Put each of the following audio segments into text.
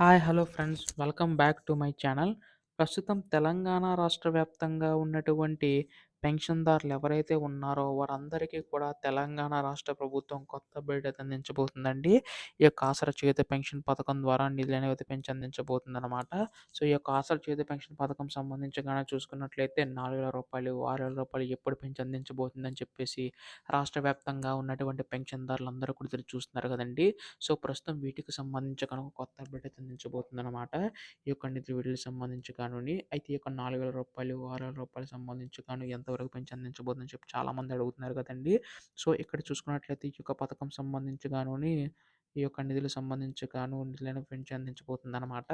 Hi hello friends. Welcome back to my channel. ప్రస్తుతం తెలంగాణ రాష్ట్ర వ్యాప్తంగా ఉన్నటువంటి పెన్షన్దారులు ఎవరైతే ఉన్నారో వారందరికీ కూడా తెలంగాణ రాష్ట్ర ప్రభుత్వం కొత్త బిడ్డ అందించబోతుందండి. ఈ యొక్క ఆసరా చేతి పెన్షన్ పథకం ద్వారా నిధులు అనేది పెంచి అందించబోతుందన్నమాట. సో ఈ యొక్క ఆసరా చేతి పెన్షన్ పథకం సంబంధించి చూసుకున్నట్లయితే నాలుగు వేల రూపాయలు ఆరు వేల రూపాయలు ఎప్పుడు పెంచి అందించబోతుందని చెప్పేసి రాష్ట్ర వ్యాప్తంగా ఉన్నటువంటి పెన్షన్దారులందరూ కూడా ఎదురు చూస్తున్నారు కదండి. సో ప్రస్తుతం వీటికి సంబంధించి కనుక కొత్త అప్డేట్ అందించబోతుందనమాట ఈ యొక్క నిధులు వీటికి సంబంధించి కానుండి అయితే ఈ యొక్క నాలుగు వేల రూపాయలు ఆరు వేల రూపాయలు సంబంధించి కాను ఎంతవరకు పెంచి అందించబోతుందని చెప్పి చాలామంది అడుగుతున్నారు కదండి. సో ఇక్కడ చూసుకున్నట్లయితే ఈ యొక్క పథకం సంబంధించి గాను ఈ యొక్క నిధులు సంబంధించి గాను నిధులను పెంచి అందించబోతుందన్నమాట.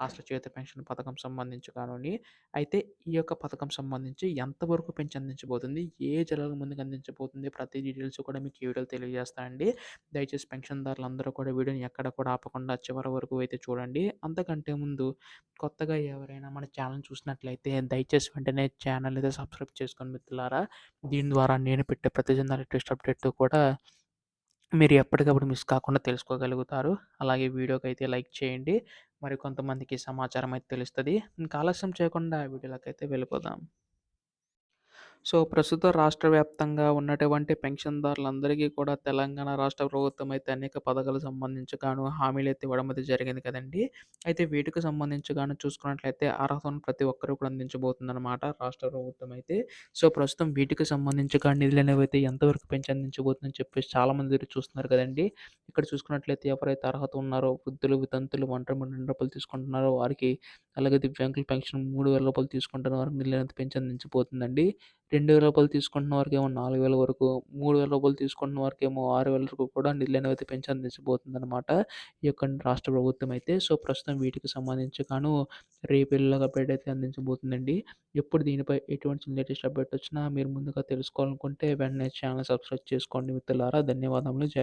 రాష్ట్ర చేత పెన్షన్ పథకం సంబంధించి కానివ్వండి. అయితే ఈ యొక్క పథకం సంబంధించి ఎంతవరకు పెంచి అందించబోతుంది? ఏ జిల్లాల ముందుకు అందించబోతుంది? ప్రతి డీటెయిల్స్ కూడా మీకు ఈ వీడియోలో తెలియజేస్తానండి దయచేసి పెన్షన్దారులు అందరూ కూడా వీడియోని ఎక్కడ కూడా ఆపకుండా చివరి వరకు అయితే చూడండి. అంతకంటే ముందు కొత్తగా ఎవరైనా మన ఛానల్ చూసినట్లయితే దయచేసి వెంటనే ఛానల్ అయితే సబ్స్క్రైబ్ చేసుకొని మిత్రులారా దీని ద్వారా నేను పెట్టే ప్రతి చిన్న లేటెస్ట్ అప్డేట్ కూడా మీరు ఎప్పటికప్పుడు మిస్ కాకుండా తెలుసుకోగలుగుతారు. అలాగే వీడియోకి అయితే లైక్ చేయండి. మరి కొంతమందికి సమాచారం అయితే తెలుస్తుంది. ఇంకా ఆలస్యం చేయకుండా వీడియోలోకి వెళ్ళిపోదాం. సో ప్రస్తుత రాష్ట్ర వ్యాప్తంగా ఉన్నటువంటి పెన్షన్దారులందరికీ కూడా తెలంగాణ రాష్ట్ర ప్రభుత్వం అయితే అనేక పథకాలకు సంబంధించి గాను హామీలు అయితే ఇవ్వడం అయితే జరిగింది కదండి. అయితే వీటికి సంబంధించి గాను చూసుకున్నట్లయితే అర్హతను ప్రతి ఒక్కరు కూడా అందించబోతుందన్నమాట రాష్ట్ర ప్రభుత్వం అయితే. సో ప్రస్తుతం వీటికి సంబంధించి కానీ నిధులు అనేవి అయితే ఎంతవరకు పెంచి అందించబోతుందని చెప్పేసి చాలామంది ఎదురు చూస్తున్నారు కదండి. ఇక్కడ చూసుకున్నట్లయితే ఎవరైతే అర్హత ఉన్నారో వృద్ధులు వితంతులు ఒంటరి రెండు తీసుకుంటున్నారో వారికి అలాగే దివ్యాంగుల పెన్షన్ మూడు వేల రూపాయలు తీసుకుంటున్న వారికి నిధులు అనేది పెంచి రెండు వేల రూపాయలు తీసుకుంటున్న వారికేమో నాలుగు వేల వరకు మూడు వేల రూపాయలు తీసుకుంటున్న ఏమో ఆరు వేల వరకు కూడా నిధులు అనేవి అయితే పెంచి ఈ యొక్క రాష్ట్ర ప్రభుత్వం అయితే సో ప్రస్తుతం వీటికి సంబంధించి గాను రేపు అప్డేట్ అయితే అందించబోతుందండి. ఎప్పుడు దీనిపై ఎటువంటి లేటెస్ట్ అప్డేట్ వచ్చినా మీరు ముందుగా తెలుసుకోవాలనుకుంటే వెంటనే ఛానల్ సబ్స్క్రైబ్ చేసుకోండి మిత్రులారా. ధన్యవాదములు. జై